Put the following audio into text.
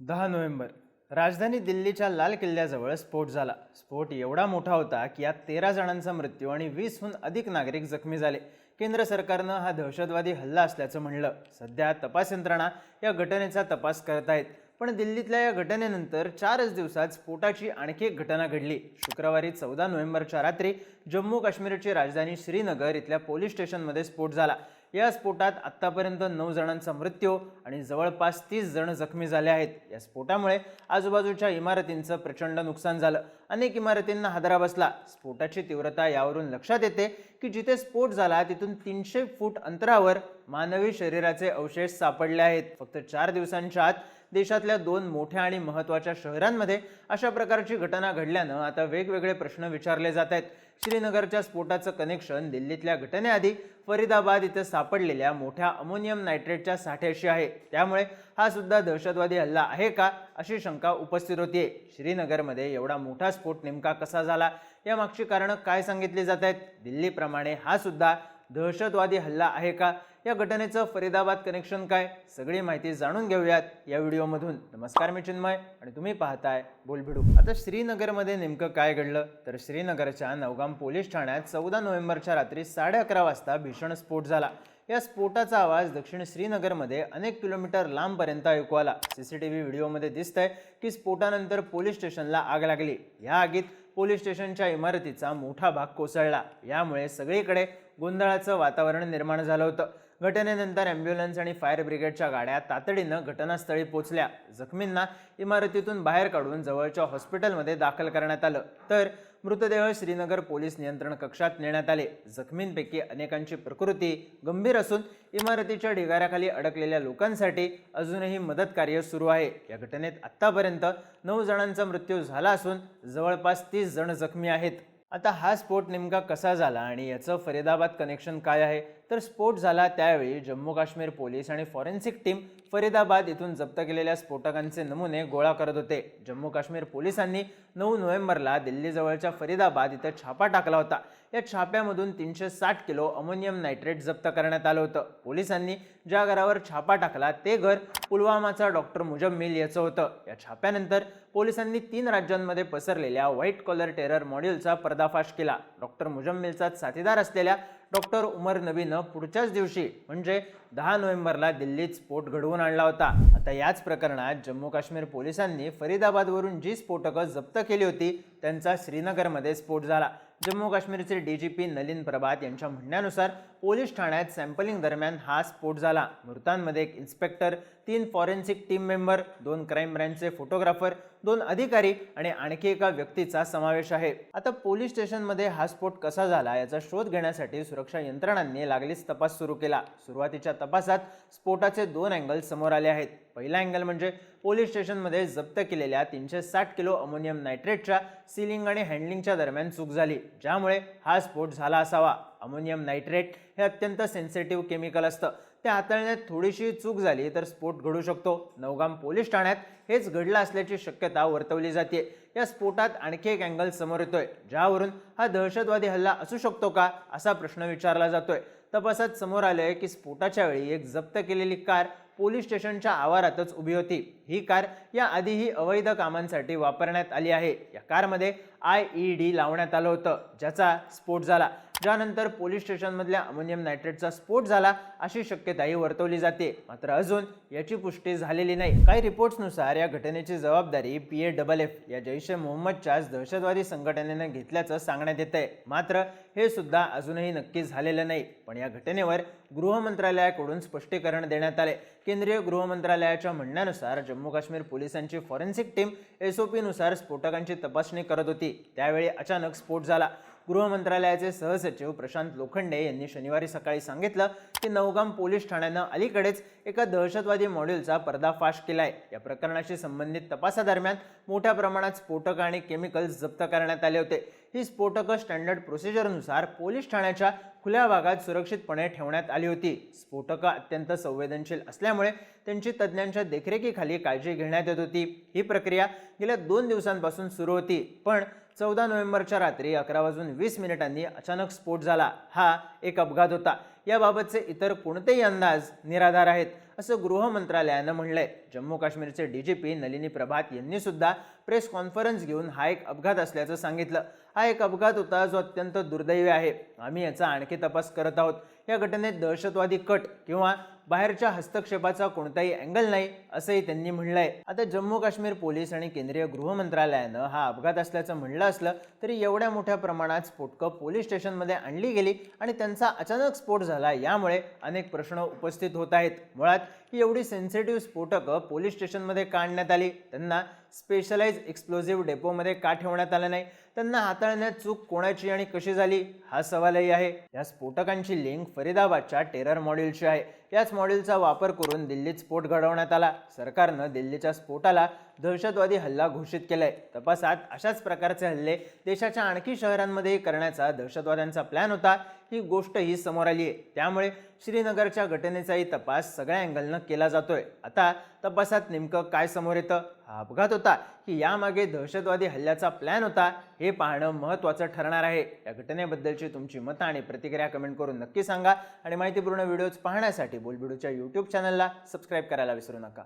दहा नोव्हेंबर. राजधानी दिल्लीच्या लाल किल्ल्याजवळ स्फोट झाला. स्फोट एवढा मोठा होता की यात तेरा जणांचा मृत्यू आणि वीसहून अधिक नागरिक जखमी झाले. केंद्र सरकारनं हा दहशतवादी हल्ला असल्याचं म्हणलं. सध्या तपास यंत्रणा या घटनेचा तपास करत आहेत पण दिल्लीतल्या या घटनेनंतर चारच दिवसात स्फोटाची आणखी एक घटना घडली. शुक्रवारी चौदा नोव्हेंबरच्या रात्री जम्मू काश्मीरची राजधानी श्रीनगर इथल्या पोलीस स्टेशनमध्ये स्फोट झाला. या स्फोटात आत्तापर्यंत नऊ जणांचा मृत्यू आणि जवळपास तीस जण जखमी झाले आहेत. या स्फोटामुळे आजूबाजूच्या इमारतींचं प्रचंड नुकसान झालं. अनेक इमारतींना हादरा बसला. स्फोटाची तीव्रता यावरून लक्षात येते की जिथे स्फोट झाला तिथून तीनशे फूट अंतरावर मानवी शरीराचे अवशेष सापडले आहेत. फक्त चार दिवसांच्या आत देशातल्या दोन मोठ्या आणि महत्त्वाच्या शहरांमध्ये अशा प्रकारची घटना घडल्यानं आता वेगवेगळे प्रश्न विचारले जात आहेत. श्रीनगरच्या स्फोटाचं कनेक्शन दिल्लीतल्या घटनेआधी फरीदाबाद इथं सापडलेल्या मोठ्या अमोनियम नायट्रेटच्या साठ्याशी आहे. त्यामुळे हा सुद्धा दहशतवादी हल्ला आहे का अशी शंका उपस्थित होतीये. श्रीनगरमध्ये एवढा मोठा स्फोट नेमका कसा झाला? यामागची कारणं काय सांगितली जात आहेत? दिल्लीप्रमाणे हा सुद्धा दहशतवादी हल्ला आहे का? या घटनेचं फरीदाबाद कनेक्शन काय? सगळी माहिती जाणून घेऊयात या व्हिडिओमधून. नमस्कार मी चिन्मय आणि तुम्ही पाहताय बोलभिडू आता श्रीनगरमध्ये नेमकं काय घडलं? तर श्रीनगरच्या नवगाम पोलीस ठाण्यात चौदा नोव्हेंबरच्या रात्री साडे अकरा वाजता भीषण स्फोट झाला. या स्फोटाचा आवाज दक्षिण श्रीनगरमध्ये अनेक किलोमीटर लांबपर्यंत ऐकू आला. सीसीटीव्ही व्हिडिओमध्ये दिसतंय की स्फोटानंतर पोलीस स्टेशनला आग लागली. या आगीत पोलीस स्टेशनच्या इमारतीचा मोठा भाग कोसळला. यामुळे सगळीकडे गोंधळाचं वातावरण निर्माण झालं होतं. घटनेनंतर ॲम्ब्युलन्स आणि फायर ब्रिगेडच्या गाड्या तातडीनं घटनास्थळी पोचल्या. जखमींना इमारतीतून बाहेर काढून जवळच्या हॉस्पिटलमध्ये दाखल करण्यात आलं. तर मृतदेह श्रीनगर पोलीस नियंत्रण कक्षात नेण्यात आले. जखमींपैकी अनेकांची प्रकृती गंभीर असून इमारतीच्या ढिगाऱ्याखाली अडकलेल्या लोकांसाठी अजूनही मदत कार्य सुरू आहे. या घटनेत आत्तापर्यंत नऊ जणांचा मृत्यू झाला असून जवळपास तीस जण जखमी आहेत. आता हा स्फोट नेमका कसा झाला आणि याचं फरीदाबाद कनेक्शन काय आहे? तर स्फोट झाला त्यावेळी जम्मू काश्मीर पोलीस आणि फॉरेन्सिक टीम फरीदाबाद इथून जप्त केलेल्या स्फोटकांचे नमुने गोळा करत होते. जम्मू काश्मीर पोलिसांनी नऊ नोव्हेंबरला दिल्लीजवळच्या फरीदाबाद इथं छापा टाकला होता. या छाप्यामधून तीनशे साठ किलो अमोनियम नायट्रेट जप्त करण्यात आलं होतं. पोलिसांनी ज्या घरावर छापा टाकला ते घर पुलवामाचा डॉक्टर मुजम्मिल याचं होतं. या छाप्यानंतर पोलिसांनी तीन राज्यांमध्ये पसरलेल्या व्हाईट कॉलर टेरर मॉड्यूलचा पर्दाफाश केला. डॉक्टर मुजम्मिलचा साथीदार असलेल्या डॉक्टर उमर नबीनं पुढच्याच दिवशी म्हणजे दहा नोव्हेंबरला दिल्लीत स्फोट घडवून आणला होता. आता याच प्रकरणात जम्मू काश्मीर पोलिसांनी फरीदाबादवरून जी स्फोटकं जप्त केली होती त्यांचा श्रीनगरमध्ये स्फोट झाला. जम्मू काश्मीरचे D G P Nalin Prabhat यांच्या म्हणण्यानुसार पोलीस ठाण्यात सॅम्पलिंग दरम्यान हा स्फोट झाला. मृतांमध्ये एक इन्स्पेक्टर तीन फॉरेन्सिक टीम मेंबर दोन क्राईम ब्रँचचे फोटोग्राफर दोन अधिकारी आणि आणखी एका व्यक्तीचा समावेश आहे. आता पोलीस स्टेशनमध्ये हा स्फोट कसा झाला याचा शोध घेण्यासाठी सुरक्षा यंत्रणांनी लागलीच तपास सुरू केला. सुरुवातीच्या तपासात स्फोटाचे दोन अँगल समोर आले आहेत. पहिला अँगल म्हणजे पोलीस स्टेशनमध्ये जप्त केलेल्या तीनशे साठ किलो अमोनियम नायट्रेटच्या सिलिंग आणि हँडलिंगच्या दरम्यान चूक झाली. ज्यामुळे हा स्फोट झाला असावा. अमोनियम नायट्रेट हे अत्यंत सेन्सिटिव्ह केमिकल असतं. ते हाताळण्यात थोडीशी चूक झाली तर स्फोट घडू शकतो. नवगाम पोलीस ठाण्यात हेच घडलं असल्याची शक्यता वर्तवली जाते. या स्फोटात आणखी एक अँगल समोर येतोय. ज्यावरून हा दहशतवादी हल्ला असू शकतो का असा प्रश्न विचारला जातोय. तपासात समोर आलंय की स्फोटाच्या वेळी एक जप्त केलेली कार पोलीस स्टेशनच्या आवारातच उभी होती. ही कार याआधीही अवैध कामांसाठी वापरण्यात आली आहे. या कारमध्ये आय ई डी लावण्यात आलं होतं ज्याचा स्फोट झाला. ज्यानंतर पोलीस स्टेशनमधल्या अमोनियम नायट्रेटचा स्फोट झाला अशी शक्यताही वर्तवली जाते. मात्र अजून याची पुष्टी झालेली नाही. काही रिपोर्ट्सनुसार या घटनेची जबाबदारी पी ए डबल एफ या जैश ए मोहम्मदच्याच दहशतवादी संघटनेनं घेतल्याचं सांगण्यात येत आहे मात्र हे सुद्धा अजूनही नक्की झालेलं नाही. पण या घटनेवर गृह मंत्रालयाकडून स्पष्टीकरण देण्यात आले केंद्रीय गृह मंत्रालयाच्या म्हणण्यानुसार जम्मू काश्मीर पोलिसांची फॉरेन्सिक टीम एस ओ स्फोटकांची तपासणी करत होती. त्यावेळी अचानक स्फोट झाला. गृहमंत्रालयाचे सहसचिव प्रशांत लोखंडे यांनी शनिवारी सकाळी सांगितलं की नवगाम पोलीस ठाण्यानं अलीकडेच एका दहशतवादी मॉड्यूलचा पर्दाफाश केलाय. या प्रकरणाशी संबंधित तपासादरम्यान मोठ्या प्रमाणात स्फोटक आणि केमिकल्स जप्त करण्यात आले होते. ही स्फोटकं स्टँडर्ड प्रोसिजरनुसार पोलीस ठाण्याच्या खुल्या भागात सुरक्षितपणे ठेवण्यात आली होती. स्फोटकं अत्यंत संवेदनशील असल्यामुळे त्यांची तज्ज्ञांच्या देखरेखीखाली काळजी घेण्यात येत होती. ही प्रक्रिया गेल्या दोन दिवसांपासून सुरू होती. पण चौदा नोव्हेंबरच्या रात्री अकरा वाजून वीस मिनिटांनी अचानक स्फोट झाला. हा एक अपघात होता. याबाबतचे इतर कोणतेही अंदाज निराधार आहेत असं गृह मंत्रालयानं म्हणलंय जम्मू काश्मीरचे डीजीपी नलिनी प्रभात यांनी सुद्धा प्रेस कॉन्फरन्स घेऊन हा एक अपघात असल्याचं सांगितलं. हा एक अपघात होता जो अत्यंत दुर्दैवी आहे. आम्ही याचा आणखी तपास करत आहोत. या घटनेत दहशतवादी कट किंवा बाहेरच्या हस्तक्षेपाचा कोणताही अँगल नाही असंही त्यांनी म्हणलंय. आता जम्मू काश्मीर पोलीस आणि केंद्रीय गृह मंत्रालयानं हा अपघात असल्याचं म्हणलं असलं तरी एवढ्या मोठ्या प्रमाणात स्फोटकं पोलीस स्टेशनमध्ये आणली गेली आणि त्यांचा अचानक स्फोट झाला यामुळे अनेक प्रश्न उपस्थित होत आहेत. मुळात ही एवढी सेन्सिटिव्ह स्फोटकं पोलीस स्टेशनमध्ये काढण्यात आली. त्यांना स्पेशलाइज एक्सप्लोजिव्ह डेपोमध्ये का ठेवण्यात आलं नाही? त्यांना हाताळण्यात चूक कोणाची आणि कशी झाली? हा सवालही आहे. या स्फोटकांची लिंक फरीदाबादच्या टेरर मॉड्यूलशी आहे. याच मॉड्यूलचा वापर करून दिल्लीत स्फोट घडवण्यात आला. सरकारनं दिल्लीच्या स्फोटाला दहशतवादी हल्ला घोषित केलाय. तपासात अशाच प्रकारचे हल्ले देशाच्या आणखी शहरांमध्ये करण्याचा दहशतवाद्यांचा प्लॅन होता. ही गोष्टही समोर आली आहे त्यामुळे श्रीनगरच्या घटनेचाही तपास सगळ्या अँगलनं केला जातोय. आता तपासात नेमकं काय समोर येतं? हा अपघात होता की यामागे दहशतवादी हल्ल्याचा प्लॅन होता हे हे पाहणं महत्त्वाचं ठरणार आहे. या घटनेबद्दलची तुमची मतं आणि प्रतिक्रिया कमेंट करून नक्की सांगा. आणि माहितीपूर्ण व्हिडिओज पाहण्यासाठी बोलबिडूच्या यूट्यूब चॅनलला सबस्क्राईब करायला विसरू नका.